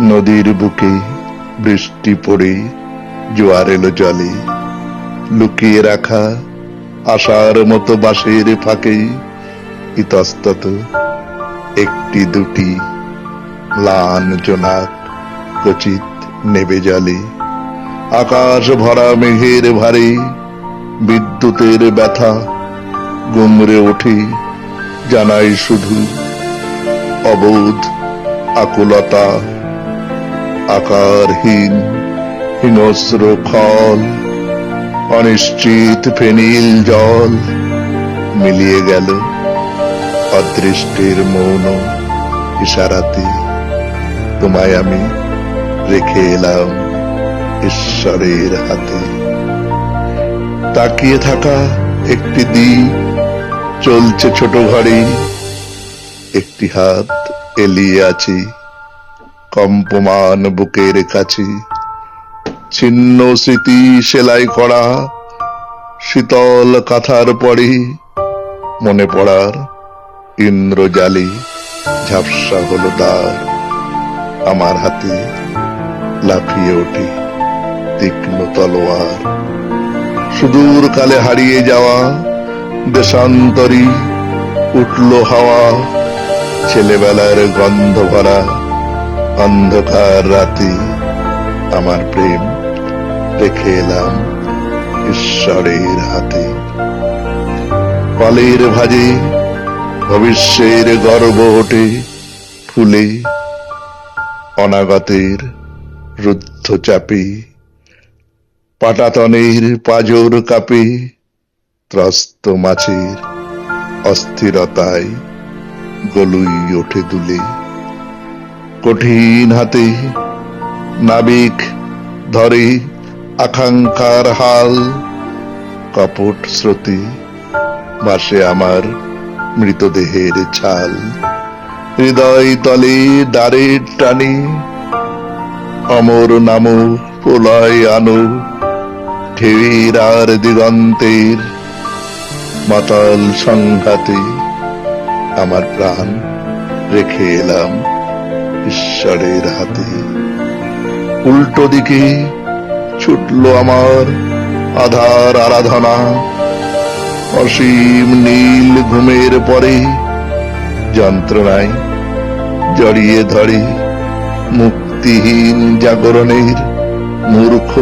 নদীর বুকে বৃষ্টি পড়ে, জোয়ার এলো জলে। লুকিয়ে রাখা আশার মতো বাঁশের ফাঁকে ইতস্তত একটি দুটি ম্লান জোনাক কচিত নেবে জলে। আকাশ ভরা মেঘের ভারে বিদ্যুতের ব্যথা গুমরে ওঠে। জানাই শুধু অবোধ, আকুলতা, আকারহীন হিংস্র খল, অনিশ্চিত ফেনিল জল মিলিয়ে গেল অদৃষ্টির মৌন ইশারাতে। তোমায় আমি রেখে এলাম ঈশ্বরের হাতে। তাকিয়ে থাকা একটি দ্বীপ চলছে ছোট ঘরে একটি হাত এলিয়ে আছি, কম্পমান বুকের কাছে। ছিন্ন স্মৃতি সেলাই করা, শীতল কাঁথার পরে, মনে পড়ার ইন্দ্রজালে, ঝাপসা হলো দ্বার আমার হাতে লাফিয়ে ওঠে তীক্ষ্ণ তলোয়ার। সুদূর কালে হারিয়ে যাওয়া দেশান্তরী, উঠল হাওয়া, ছেলেবেলার গন্ধ ভরা অন্ধকার রাতে আমার প্রেম রেখে এলাম ঈশ্বরের হাতে। কলের ভাজে ভবিষ্যের গর্ব ওঠে ফুলে, অনাগতের রুদ্ধ চাপে পাটাতনের পাজর কাপে ত্রস্ত মাছের অস্থিরতায় গলুই ওঠে দুলে। কঠিন হাতে নাবিক ধরে আকাঙ্ক্ষার হাল। কপট স্রোতে ভাসে আমার মৃতদেহের ছাল। হৃদয় তলে দ্বারের টানে অমর নাম প্রলয় আনো। ঢেউয়ের আর দিগন্তের মাতাল সংঘাতে আমার প্রাণ রেখে এলাম ঈশ্বরের হাতে। উল্টো দিকে ছুটল আমার আধার আরাধনা। অসীম নীল ঘুমের পরে যন্ত্রণায় জড়িয়ে ধরে মুক্তিহীন জাগরণের মূর্খ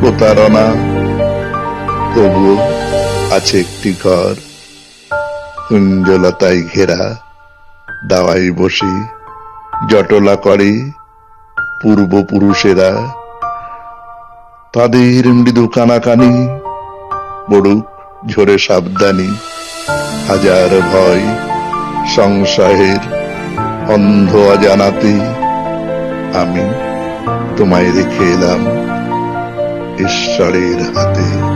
প্রতারণা। তবুও আছে একটি ঘর। কুঞ্জলতায় ঘেরা দাওয়াই বসে, জটলা করে পূর্বপুরুষেরা। তাদের মৃদু কানাকানি, বড়ুক ঝরে সাবধানী, হাজার ভয়, সংশয়ের অন্ধ অজানাতে আমি তোমায় রেখে এলাম ঈশ্বরের হাতে।